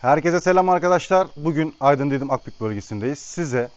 Herkese selam arkadaşlar. Bugün Aydın Dedim Akbük bölgesindeyiz. Size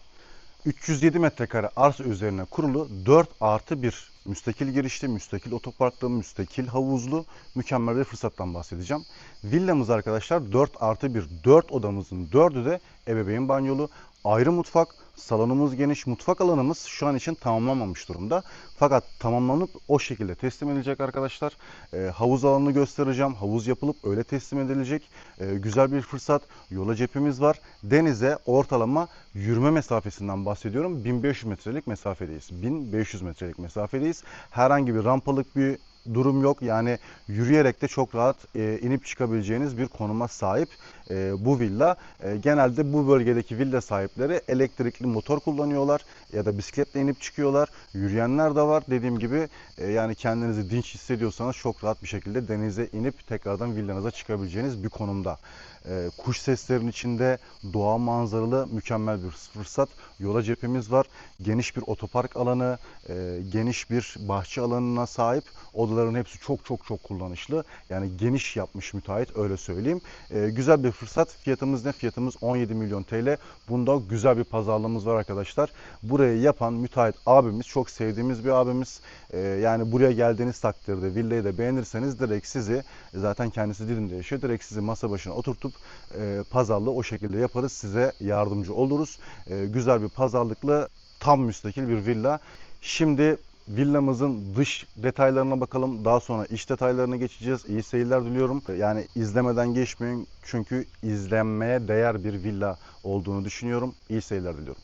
307 metrekare arsa üzerine kurulu 4 artı 1 müstakil girişli, müstakil otoparklı, müstakil havuzlu mükemmel bir fırsattan bahsedeceğim. Villamız arkadaşlar 4 artı 1. 4 odamızın 4'ü de ebeveyn banyolu, ayrı mutfak, salonumuz geniş, mutfak alanımız şu an için tamamlanmamış durumda. Fakat tamamlanıp o şekilde teslim edilecek arkadaşlar. Ee, havuz alanını göstereceğim. Havuz yapılıp öyle teslim edilecek. Ee, güzel bir fırsat. Yola cephemiz var. Denize ortalama yürüme mesafesinden bahsediyorum. 1500 metrelik mesafedeyiz. 1500 metrelik mesafedeyiz. Herhangi bir rampalık bir durum yok. Yani yürüyerek de çok rahat e, inip çıkabileceğiniz bir konuma sahip e, bu villa. E, genelde bu bölgedeki villa sahipleri elektrikli motor kullanıyorlar ya da bisikletle inip çıkıyorlar. Yürüyenler de var. Dediğim gibi e, yani kendinizi dinç hissediyorsanız çok rahat bir şekilde denize inip tekrardan villanıza çıkabileceğiniz bir konumda. E, kuş seslerinin içinde doğa manzaralı mükemmel bir fırsat. Yola cephemiz var. Geniş bir otopark alanı, e, geniş bir bahçe alanına sahip. Odaların hepsi çok çok çok kullanışlı. Yani geniş yapmış müteahhit öyle söyleyeyim. E, güzel bir fırsat. Fiyatımız ne? Fiyatımız 17 milyon TL. Bunda güzel bir pazarlığımız var arkadaşlar. Burayı yapan müteahhit abimiz çok sevdiğimiz bir abimiz. E, yani buraya geldiğiniz takdirde villayı da beğenirseniz direkt sizi zaten kendisi Didim'de yaşıyor. Direkt sizi masa başına oturtup e, pazarlığı o şekilde yaparız. Size yardımcı oluruz. E, güzel bir pazarlıklı tam müstakil bir villa. Şimdi villamızın dış detaylarına bakalım. Daha sonra iç detaylarına geçeceğiz. İyi seyirler diliyorum. Yani izlemeden geçmeyin. Çünkü izlenmeye değer bir villa olduğunu düşünüyorum. İyi seyirler diliyorum.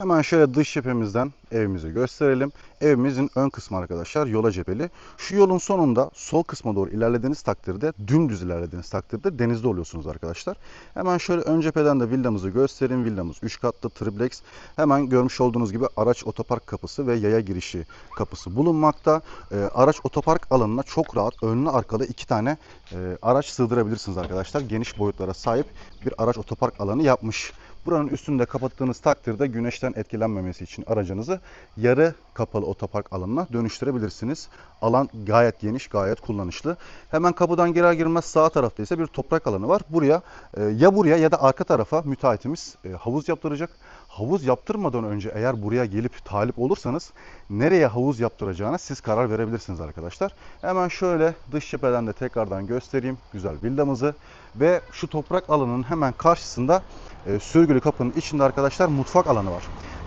Hemen şöyle dış cephemizden evimizi gösterelim. Evimizin ön kısmı arkadaşlar yola cepheli. Şu yolun sonunda sol kısma doğru ilerlediğiniz takdirde, dümdüz ilerlediğiniz takdirde denizde oluyorsunuz arkadaşlar. Hemen şöyle ön cepheden de villamızı göstereyim. Villamız 3 katlı triplex. Hemen görmüş olduğunuz gibi araç otopark kapısı ve yaya girişi kapısı bulunmakta. Ee, araç otopark alanına çok rahat önlü arkalı iki tane e, araç sığdırabilirsiniz arkadaşlar. Geniş boyutlara sahip bir araç otopark alanı yapmış. Buranın üstünde kapattığınız takdirde güneşten etkilenmemesi için aracınızı yarı kapalı otopark alanına dönüştürebilirsiniz. Alan gayet geniş, gayet kullanışlı. Hemen kapıdan girer girmez sağ tarafta ise bir toprak alanı var. Buraya e, ya buraya ya da arka tarafa müteahhitimiz e, havuz yaptıracak. Havuz yaptırmadan önce eğer buraya gelip talip olursanız nereye havuz yaptıracağına siz karar verebilirsiniz arkadaşlar. Hemen şöyle dış cepheden de tekrardan göstereyim güzel villamızı. Ve şu toprak alanının hemen karşısında e, sürgülü kapının içinde arkadaşlar mutfak alanı var.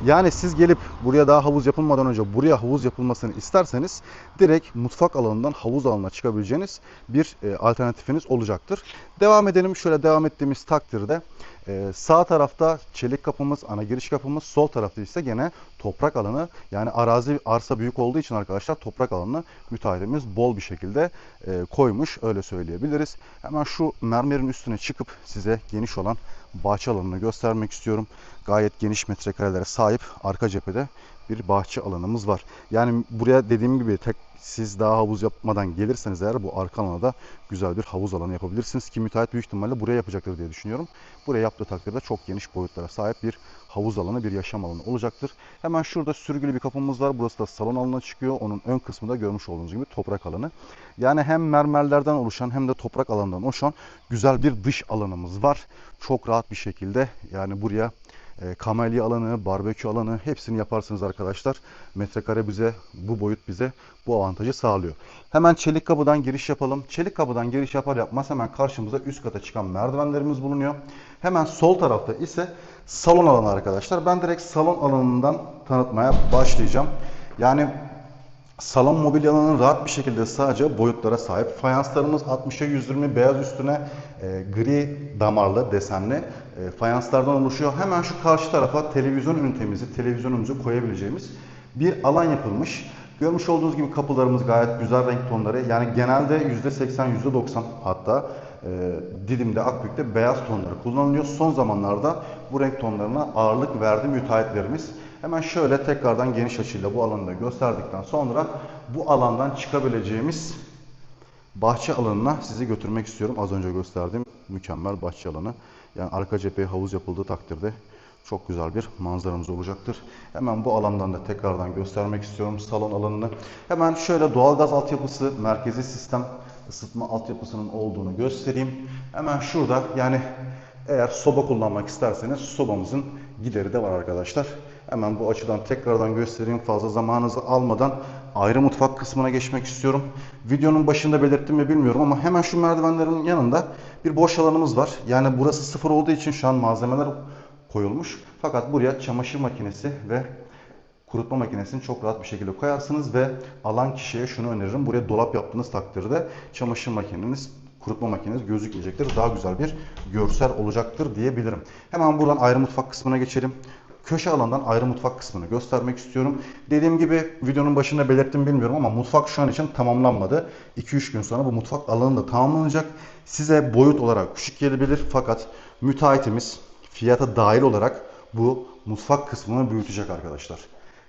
Yani siz gelip buraya daha havuz yapılmadan önce buraya havuz yapılmasını isterseniz direkt mutfak alanından havuz alanına çıkabileceğiniz bir e, alternatifiniz olacaktır. Devam edelim. Şöyle devam ettiğimiz takdirde e, sağ tarafta çelik kapımız, ana giriş kapımız, sol tarafta ise gene toprak alanı. Yani arazi arsa büyük olduğu için arkadaşlar toprak alanını müteahhitimiz bol bir şekilde e, koymuş öyle söyleyebiliriz. Hemen şu mermerin üstüne çıkıp size geniş olan bahçe alanını göstermek istiyorum. Gayet geniş metrekarelere sahip arka cephede bir bahçe alanımız var. Yani buraya dediğim gibi tek siz daha havuz yapmadan gelirseniz eğer bu arka alana da güzel bir havuz alanı yapabilirsiniz ki müteahhit büyük ihtimalle buraya yapacaktır diye düşünüyorum. Buraya yaptığı takdirde çok geniş boyutlara sahip bir havuz alanı, bir yaşam alanı olacaktır. Hemen şurada sürgülü bir kapımız var. Burası da salon alanına çıkıyor. Onun ön kısmında görmüş olduğunuz gibi toprak alanı. Yani hem mermerlerden oluşan hem de toprak alanından oluşan güzel bir dış alanımız var. Çok rahat bir şekilde yani buraya e, kamelya alanı, barbekü alanı hepsini yaparsınız arkadaşlar. Metrekare bize, bu boyut bize bu avantajı sağlıyor. Hemen çelik kapıdan giriş yapalım. Çelik kapıdan giriş yapar yapmaz hemen karşımıza üst kata çıkan merdivenlerimiz bulunuyor. Hemen sol tarafta ise salon alanı arkadaşlar. Ben direkt salon alanından tanıtmaya başlayacağım. Yani Salon mobilyalarının rahat bir şekilde sadece boyutlara sahip. Fayanslarımız 60'a 120 beyaz üstüne e, gri damarlı desenli e, fayanslardan oluşuyor. Hemen şu karşı tarafa televizyon ünitemizi, televizyonumuzu koyabileceğimiz bir alan yapılmış. Görmüş olduğunuz gibi kapılarımız gayet güzel renk tonları. Yani genelde %80, %90 hatta e, Didim'de, Akbük'te beyaz tonları kullanılıyor. Son zamanlarda bu renk tonlarına ağırlık verdi müteahhitlerimiz. Hemen şöyle tekrardan geniş açıyla bu alanı da gösterdikten sonra bu alandan çıkabileceğimiz bahçe alanına sizi götürmek istiyorum. Az önce gösterdiğim mükemmel bahçe alanı. Yani arka cepheye havuz yapıldığı takdirde çok güzel bir manzaramız olacaktır. Hemen bu alandan da tekrardan göstermek istiyorum salon alanını. Hemen şöyle doğalgaz altyapısı, merkezi sistem ısıtma altyapısının olduğunu göstereyim. Hemen şurada yani eğer soba kullanmak isterseniz sobamızın gideri de var arkadaşlar. Hemen bu açıdan tekrardan göstereyim. Fazla zamanınızı almadan ayrı mutfak kısmına geçmek istiyorum. Videonun başında belirttim mi bilmiyorum ama hemen şu merdivenlerin yanında bir boş alanımız var. Yani burası sıfır olduğu için şu an malzemeler koyulmuş. Fakat buraya çamaşır makinesi ve kurutma makinesini çok rahat bir şekilde koyarsınız ve alan kişiye şunu öneririm. Buraya dolap yaptığınız takdirde çamaşır makineniz, kurutma makineniz gözükmeyecektir. Daha güzel bir görsel olacaktır diyebilirim. Hemen buradan ayrı mutfak kısmına geçelim. Köşe alandan ayrı mutfak kısmını göstermek istiyorum. Dediğim gibi videonun başında belirttim bilmiyorum ama mutfak şu an için tamamlanmadı. 2-3 gün sonra bu mutfak alanı da tamamlanacak. Size boyut olarak küçük gelebilir fakat müteahhitimiz fiyata dahil olarak bu mutfak kısmını büyütecek arkadaşlar.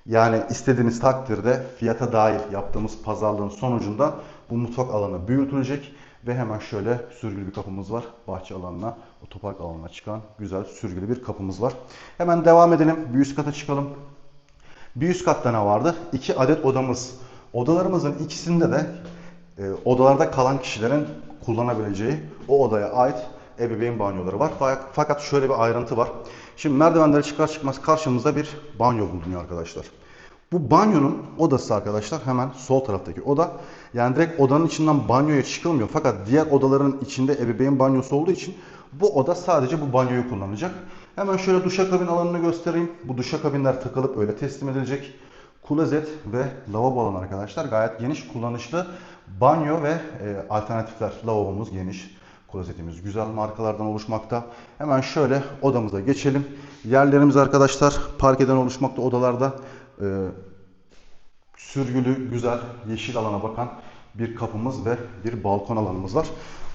Yani istediğiniz takdirde fiyata dair yaptığımız pazarlığın sonucunda bu mutfak alanı büyütülecek ve hemen şöyle sürgülü bir kapımız var. Bahçe alanına, otopark alanına çıkan güzel sürgülü bir kapımız var. Hemen devam edelim. Bir üst kata çıkalım. Bir üst katta ne vardı? İki adet odamız. Odalarımızın ikisinde de e, odalarda kalan kişilerin kullanabileceği o odaya ait ebeveyn banyoları var. Fa- Fakat şöyle bir ayrıntı var. Şimdi merdivenleri çıkar çıkmaz karşımızda bir banyo bulunuyor arkadaşlar. Bu banyonun odası arkadaşlar hemen sol taraftaki oda. Yani direkt odanın içinden banyoya çıkılmıyor. Fakat diğer odaların içinde ebeveyn banyosu olduğu için bu oda sadece bu banyoyu kullanacak. Hemen şöyle duşakabin alanını göstereyim. Bu duşakabinler takılıp öyle teslim edilecek. Klozet ve lavabo alanı arkadaşlar gayet geniş kullanışlı banyo ve e, alternatifler. Lavabomuz geniş. Klozetimiz güzel markalardan oluşmakta. Hemen şöyle odamıza geçelim. Yerlerimiz arkadaşlar parkeden oluşmakta odalarda. E, sürgülü, güzel, yeşil alana bakan bir kapımız ve bir balkon alanımız var.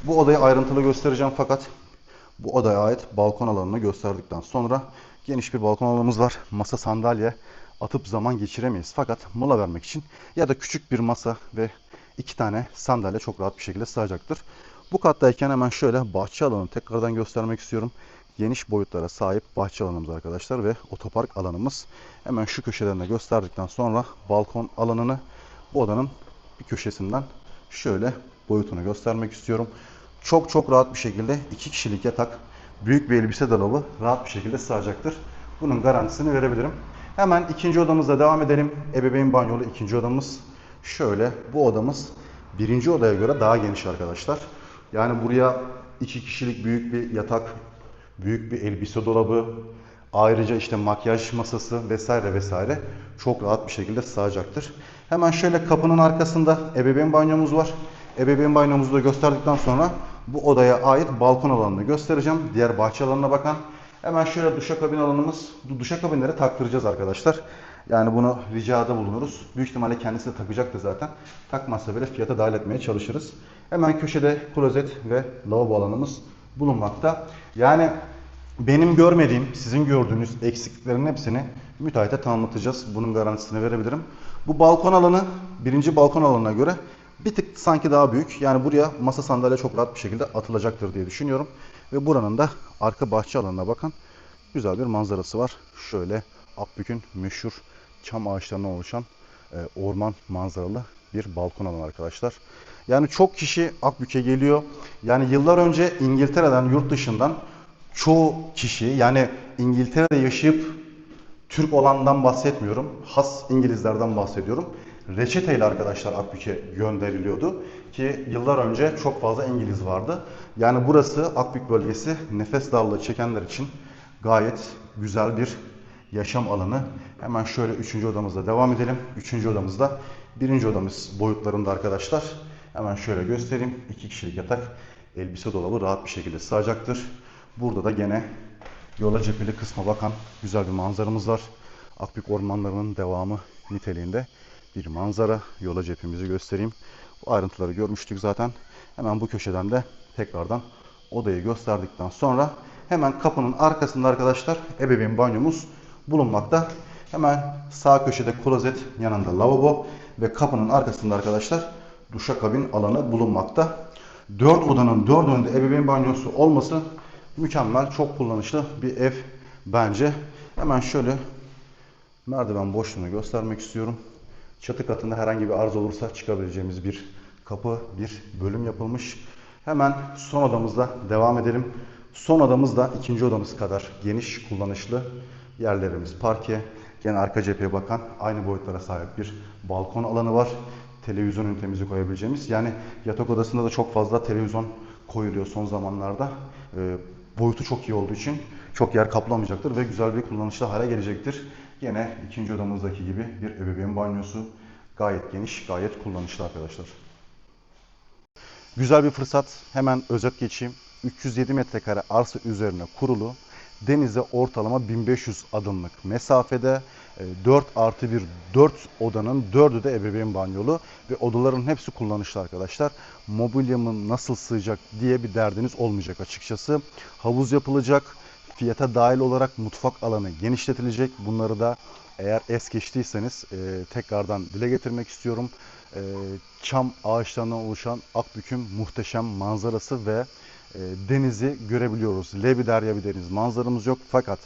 Bu odayı ayrıntılı göstereceğim fakat bu odaya ait balkon alanını gösterdikten sonra geniş bir balkon alanımız var. Masa sandalye atıp zaman geçiremeyiz. Fakat mola vermek için ya da küçük bir masa ve iki tane sandalye çok rahat bir şekilde sığacaktır. Bu kattayken hemen şöyle bahçe alanını tekrardan göstermek istiyorum. Geniş boyutlara sahip bahçe alanımız arkadaşlar ve otopark alanımız. Hemen şu köşeden de gösterdikten sonra balkon alanını bu odanın bir köşesinden şöyle boyutunu göstermek istiyorum. Çok çok rahat bir şekilde iki kişilik yatak, büyük bir elbise dolabı rahat bir şekilde sığacaktır. Bunun garantisini verebilirim. Hemen ikinci odamızla devam edelim. Ebeveyn banyolu ikinci odamız. Şöyle bu odamız birinci odaya göre daha geniş arkadaşlar. Yani buraya iki kişilik büyük bir yatak, büyük bir elbise dolabı, ayrıca işte makyaj masası vesaire vesaire çok rahat bir şekilde sığacaktır. Hemen şöyle kapının arkasında ebeveyn banyomuz var. Ebeveyn banyomuzu da gösterdikten sonra bu odaya ait balkon alanını göstereceğim. Diğer bahçe alanına bakan. Hemen şöyle duşakabin alanımız. Bu duşakabinleri taktıracağız arkadaşlar. Yani bunu ricada bulunuruz. Büyük ihtimalle kendisi de takacaktır zaten. Takmazsa bile fiyata dahil etmeye çalışırız. Hemen köşede klozet ve lavabo alanımız bulunmakta. Yani benim görmediğim, sizin gördüğünüz eksikliklerin hepsini müteahhite tamamlatacağız. Bunun garantisini verebilirim. Bu balkon alanı birinci balkon alanına göre bir tık sanki daha büyük. Yani buraya masa sandalye çok rahat bir şekilde atılacaktır diye düşünüyorum. Ve buranın da arka bahçe alanına bakın güzel bir manzarası var. Şöyle Akbük'ün meşhur çam ağaçlarından oluşan e, orman manzaralı bir balkon alanı arkadaşlar. Yani çok kişi Akbük'e geliyor. Yani yıllar önce İngiltere'den, yurt dışından çoğu kişi yani İngiltere'de yaşayıp Türk olandan bahsetmiyorum. Has İngilizlerden bahsediyorum. Reçeteyle arkadaşlar Akbük'e gönderiliyordu. Ki yıllar önce çok fazla İngiliz vardı. Yani burası Akbük bölgesi nefes darlığı çekenler için gayet güzel bir yaşam alanı. Hemen şöyle üçüncü odamızda devam edelim. Üçüncü odamızda birinci odamız boyutlarında arkadaşlar. Hemen şöyle göstereyim. İki kişilik yatak, elbise dolabı rahat bir şekilde sığacaktır. Burada da gene yola cepheli kısma bakan güzel bir manzaramız var. Akbük ormanlarının devamı niteliğinde bir manzara. Yola cephemizi göstereyim. Bu ayrıntıları görmüştük zaten. Hemen bu köşeden de tekrardan odayı gösterdikten sonra hemen kapının arkasında arkadaşlar ebeveyn banyomuz bulunmakta. Hemen sağ köşede klozet yanında lavabo ve kapının arkasında arkadaşlar duşakabin alanı bulunmakta. 4 odanın 4'ünde ebeveyn banyosu olması mükemmel, çok kullanışlı bir ev bence. Hemen şöyle merdiven boşluğunu göstermek istiyorum. Çatı katında herhangi bir arıza olursa çıkabileceğimiz bir kapı bir bölüm yapılmış. Hemen son odamızda devam edelim. Son odamız da ikinci odamız kadar geniş, kullanışlı. Yerlerimiz parke. Gene arka cepheye bakan aynı boyutlara sahip bir balkon alanı var. Televizyon ünitemizi koyabileceğimiz. Yani yatak odasında da çok fazla televizyon koyuluyor son zamanlarda. Ee, boyutu çok iyi olduğu için çok yer kaplamayacaktır ve güzel bir kullanışlı hale gelecektir. Yine ikinci odamızdaki gibi bir ebeveyn banyosu. Gayet geniş, gayet kullanışlı arkadaşlar. Güzel bir fırsat. Hemen özet geçeyim. 307 metrekare arsa üzerine kurulu. Denize ortalama 1500 adımlık mesafede e, 4 artı 1 4 odanın 4'ü de ebeveyn banyolu ve odaların hepsi kullanışlı arkadaşlar. Mobilyamın nasıl sığacak diye bir derdiniz olmayacak açıkçası. Havuz yapılacak. Fiyata dahil olarak mutfak alanı genişletilecek. Bunları da eğer es geçtiyseniz e, tekrardan dile getirmek istiyorum. E, çam ağaçlarından oluşan Akbük'ün muhteşem manzarası ve e, denizi görebiliyoruz. Lebiderya bir deniz manzaramız yok fakat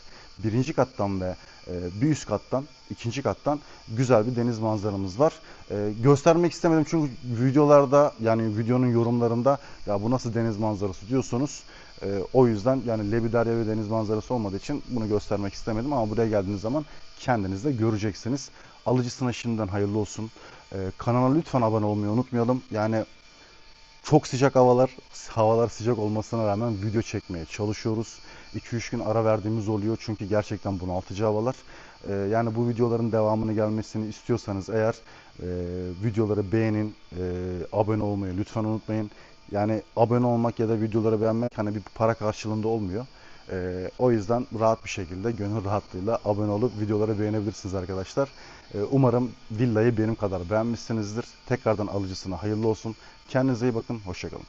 birinci kattan ve e, bir üst kattan, ikinci kattan güzel bir deniz manzaramız var. E, göstermek istemedim çünkü videolarda yani videonun yorumlarında ya bu nasıl deniz manzarası diyorsunuz. E, o yüzden yani Lebiderya bir deniz manzarası olmadığı için bunu göstermek istemedim ama buraya geldiğiniz zaman kendiniz de göreceksiniz. Alıcısına şimdiden hayırlı olsun. E, kanala lütfen abone olmayı unutmayalım. Yani çok sıcak havalar, havalar sıcak olmasına rağmen video çekmeye çalışıyoruz. 2-3 gün ara verdiğimiz oluyor çünkü gerçekten bunaltıcı havalar. Ee, yani bu videoların devamını gelmesini istiyorsanız eğer e, videoları beğenin, e, abone olmayı lütfen unutmayın. Yani abone olmak ya da videoları beğenmek hani bir para karşılığında olmuyor. Ee, o yüzden rahat bir şekilde gönül rahatlığıyla abone olup videoları beğenebilirsiniz arkadaşlar. Ee, umarım villayı benim kadar beğenmişsinizdir. Tekrardan alıcısına hayırlı olsun. Kendinize iyi bakın. Hoşçakalın.